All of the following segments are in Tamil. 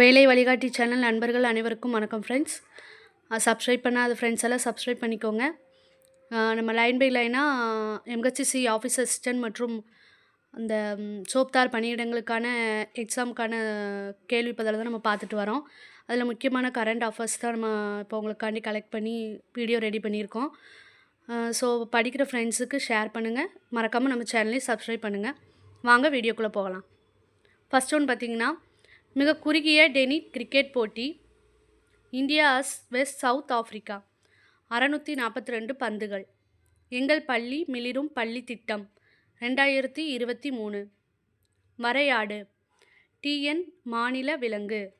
வேலை வழிகாட்டி சேனல் நண்பர்கள் அனைவருக்கும் வணக்கம் ஃப்ரெண்ட்ஸ் சப்ஸ்கிரைப் பண்ணாத ஃப்ரெண்ட்ஸ் எல்லாம் சப்ஸ்கிரைப் பண்ணிக்கோங்க. நம்ம லைன் பை லைனாக எம்ஹெச்சிசி ஆஃபீஸ் அசிஸ்டன்ட் மற்றும் அந்த சோப்தார் பணியிடங்களுக்கான எக்ஸாமுக்கான கேள்வி தான் நம்ம பார்த்துட்டு வரோம். அதில் முக்கியமான கரண்ட் ஆஃபர்ஸ் தான் நம்ம இப்போ உங்களுக்காண்டி கலெக்ட் பண்ணி வீடியோ ரெடி பண்ணியிருக்கோம். ஸோ படிக்கிற ஃப்ரெண்ட்ஸுக்கு ஷேர் பண்ணுங்கள் மறக்காமல் நம்ம சேனலையும் சப்ஸ்கிரைப் பண்ணுங்கள் வாங்க வீடியோக்குள்ளே போகலாம். ஃபர்ஸ்ட் ஒன் பார்த்தீங்கன்னா மிக குறுகிய டெனி கிரிக்கெட் போட்டி இந்தியாஸ் வெஸ்ட் சவுத் ஆஃப்ரிக்கா அறநூற்றி நாற்பத்தி ரெண்டு பந்துகள். எங்கள் பள்ளி மிளிரும் பள்ளி திட்டம் ரெண்டாயிரத்தி இருபத்தி மூணு. வரையாடு டிஎன் மாநில விலங்கு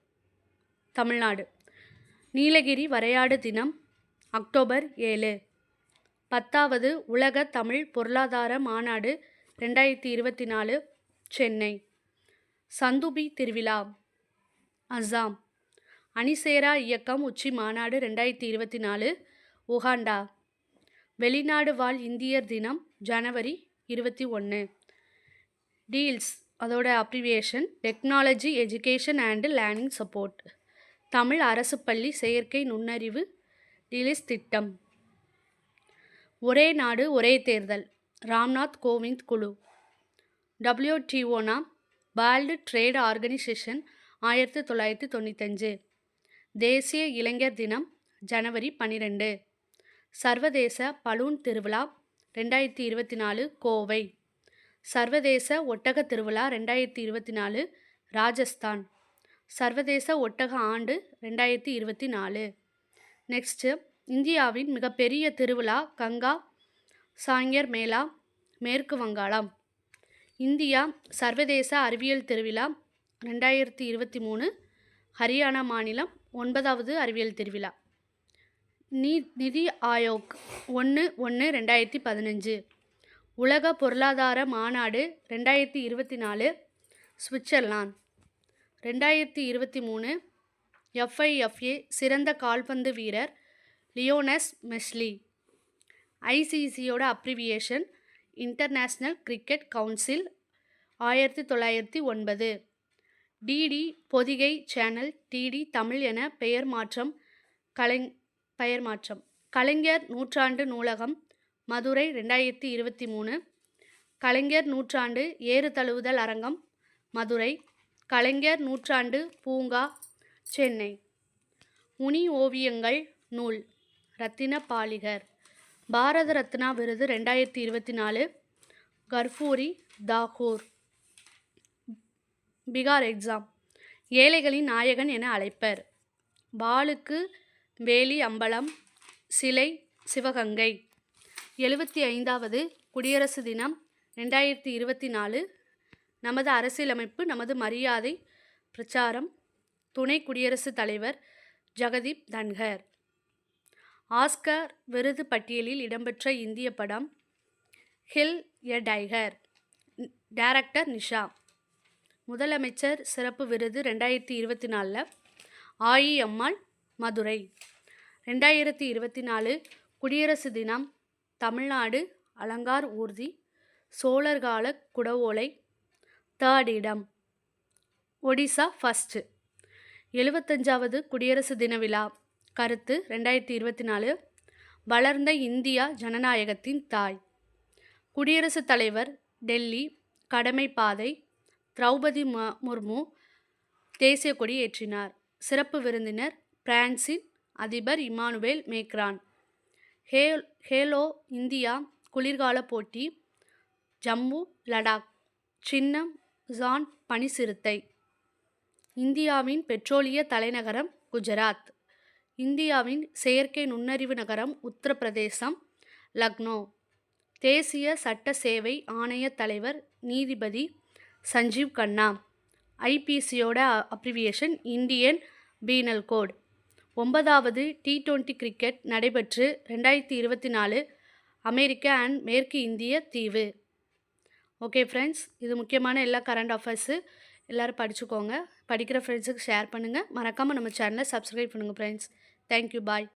தமிழ்நாடு. நீலகிரி வரையாடு தினம் அக்டோபர் ஏழு. பத்தாவது உலக தமிழ் பொருளாதார மாநாடு ரெண்டாயிரத்தி இருபத்தி நாலு சென்னை. சந்துபி திருவிழா. அஸ்ஸாம் அணிசேரா இயக்கம் உச்சி மாநாடு ரெண்டாயிரத்தி இருபத்தி நாலு உகாண்டா. வெளிநாடு வாழ் இந்தியர் தினம் ஜனவரி இருபத்தி ஒன்று டீல்ஸ் அதோட abbreviation technology education and learning support. Tamil அரசு பள்ளி செயற்கை நுண்ணறிவு டீலிஸ் திட்டம். ஒரே நாடு ஒரே தேர்தல் ராம்நாத் கோவிந்த் குழு. டபிள்யூடிஓனா வேர்ல்டு ட்ரேட் ஆர்கனைசேஷன் ஆயிரத்தி தொள்ளாயிரத்தி தொண்ணூத்தஞ்சு. தேசிய இளைஞர் தினம் ஜனவரி பன்னிரெண்டு. சர்வதேச பலூன் திருவிழா ரெண்டாயிரத்தி இருபத்தி நாலு கோவை. சர்வதேச ஒட்டக திருவிழா ரெண்டாயிரத்தி இருபத்தி நாலு ராஜஸ்தான். சர்வதேச ஒட்டக ஆண்டு ரெண்டாயிரத்தி இருபத்தி நாலு. நெக்ஸ்ட்டு இந்தியாவின் மிகப்பெரிய திருவிழா கங்கா சாங்கியர் மேளா மேற்கு வங்காளம். இந்தியா சர்வதேச அறிவியல் திருவிழா ரெண்டாயிரத்தி இருபத்தி மூணு ஹரியானா மாநிலம் ஒன்பதாவது அறிவியல் திருவிழா. நீ நிதி ஆயோக் ஒன்று ஒன்று ரெண்டாயிரத்தி பதினஞ்சு. உலக பொருளாதார மாநாடு ரெண்டாயிரத்தி இருபத்தி நாலு சுவிட்சர்லாந்து. ரெண்டாயிரத்தி இருபத்தி மூணு எஃப்ஐஎஃப்ஏ சிறந்த கால்பந்து வீரர் லியோனஸ் மெஸ்லி ஐசிசியோட அப்ரிவியேஷன் இன்டர்நேஷ்னல் கிரிக்கெட் கவுன்சில் ஆயிரத்தி தொள்ளாயிரத்தி ஒன்பது. DD Podhigai channel DD Tamil என பெயர் மாற்றம் கலைஞ் பெயர் மாற்றம். கலைஞர் நூற்றாண்டு நூலகம் மதுரை ரெண்டாயிரத்தி இருபத்தி மூணு. கலைஞர் நூற்றாண்டு ஏறு தழுவுதல் அரங்கம் மதுரை. கலைஞர் நூற்றாண்டு பூங்கா சென்னை. முனி ஓவியங்கள் நூல். ரத்தின பாலிகர். பாரத ரத்னா விருது ரெண்டாயிரத்தி இருபத்தி நாலு. கர்பூரி தாகூர். பிகார் எக்ஸாம் ஏழைகளின் நாயகன் என அழைப்பர். பாலுக்கு வேலி அம்பலம் சிலை சிவகங்கை. எழுபத்தி ஐந்தாவது குடியரசு தினம் ரெண்டாயிரத்தி இருபத்தி நாலு. நமது அரசியலமைப்பு நமது மரியாதை பிரச்சாரம். துணை குடியரசுத் தலைவர் ஜெகதீப் தன்கர். ஆஸ்கர் விருது பட்டியலில் இடம்பெற்ற இந்திய படம் kill a tiger. Director Nisha. முதலமைச்சர் சிறப்பு விருது ரெண்டாயிரத்தி இருபத்தி நாலில் ஆயியம்மாள் மதுரை. ரெண்டாயிரத்தி இருபத்தி நாலு குடியரசு தினம் தமிழ்நாடு அலங்கார் ஊர்தி சோழர்கால குடவோலை தேர்ட் இடம் ஒடிசா ஃபஸ்ட்டு எழுபத்தஞ்சாவது குடியரசு தின விழா கருத்து ரெண்டாயிரத்தி இருபத்தி நாலு. வளர்ந்த இந்தியா ஜனநாயகத்தின் தாய். குடியரசுத் தலைவர் டெல்லி கடமை பாதை திரௌபதி ம முர்மு தேசிய கொடி ஏற்றினார். சிறப்பு விருந்தினர் பிரான்சின் அதிபர் Emmanuel Macron. Hey Khelo India குளிர்கால போட்டி ஜம்மு லடாக். சின்னம் ஜான் பனிசிறுத்தை இந்தியாவின் பெட்ரோலிய தலைநகரம் குஜராத். இந்தியாவின் செயற்கை நுண்ணறிவு நகரம் உத்தரப்பிரதேசம் லக்னோ. தேசிய சட்ட சேவை ஆணைய தலைவர் நீதிபதி சஞ்சீவ் கண்ணா. ஐபிசியோட அப்ரிவியேஷன் இந்தியன் பீனல் கோட் ஒன்பதாவது டி டுவெண்ட்டி கிரிக்கெட் நடைபெற்று ரெண்டாயிரத்தி இருபத்தி நாலு அமெரிக்கா அண்ட் மேற்கு இந்திய தீவு. ஓகே ஃப்ரெண்ட்ஸ் இது முக்கியமான எல்லா கரண்ட் அஃபேர்ஸு எல்லோரும் படிச்சுக்கோங்க. படிக்கிற ஃப்ரெண்ட்ஸுக்கு ஷேர் பண்ணுங்கள் மறக்காமல் நம்ம சேனலை சப்ஸ்கிரைப் பண்ணுங்கள் ஃப்ரெண்ட்ஸ் தேங்க்யூ பாய்